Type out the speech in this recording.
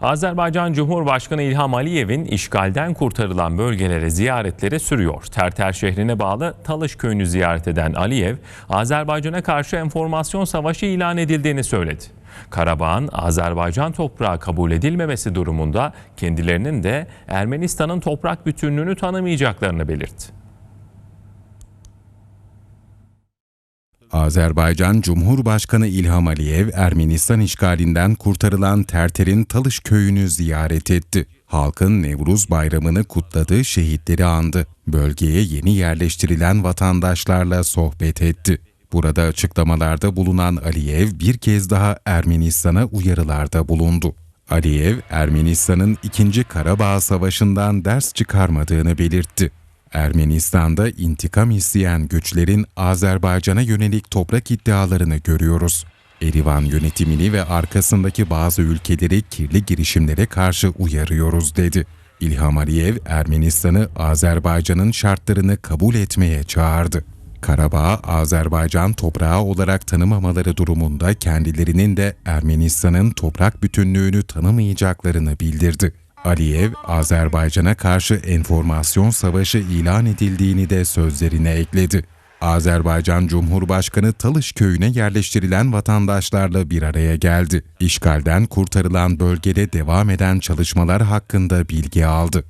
Azerbaycan Cumhurbaşkanı İlham Aliyev'in işgalden kurtarılan bölgelere ziyaretleri sürüyor. Terter şehrine bağlı Talış köyünü ziyaret eden Aliyev, Azerbaycan'a karşı enformasyon savaşı ilan edildiğini söyledi. Karabağ'ın Azerbaycan toprağı kabul edilmemesi durumunda kendilerinin de Ermenistan'ın toprak bütünlüğünü tanımayacaklarını belirtti. Azerbaycan Cumhurbaşkanı İlham Aliyev, Ermenistan işgalinden kurtarılan Terter'in Talış köyünü ziyaret etti. Halkın Nevruz bayramını kutladığı şehitleri andı. Bölgeye yeni yerleştirilen vatandaşlarla sohbet etti. Burada açıklamalarda bulunan Aliyev bir kez daha Ermenistan'a uyarılarda bulundu. Aliyev, Ermenistan'ın 2. Karabağ Savaşı'ndan ders çıkarmadığını belirtti. Ermenistan'da intikam isteyen güçlerin Azerbaycan'a yönelik toprak iddialarını görüyoruz. Erivan yönetimini ve arkasındaki bazı ülkeleri kirli girişimlere karşı uyarıyoruz dedi. İlham Aliyev, Ermenistan'ı Azerbaycan'ın şartlarını kabul etmeye çağırdı. Karabağ, Azerbaycan toprağı olarak tanımamaları durumunda kendilerinin de Ermenistan'ın toprak bütünlüğünü tanımayacaklarını bildirdi. Aliyev, Azerbaycan'a karşı enformasyon savaşı ilan edildiğini de sözlerine ekledi. Azerbaycan Cumhurbaşkanı Talış köyüne yerleştirilen vatandaşlarla bir araya geldi. İşgalden kurtarılan bölgede devam eden çalışmalar hakkında bilgi aldı.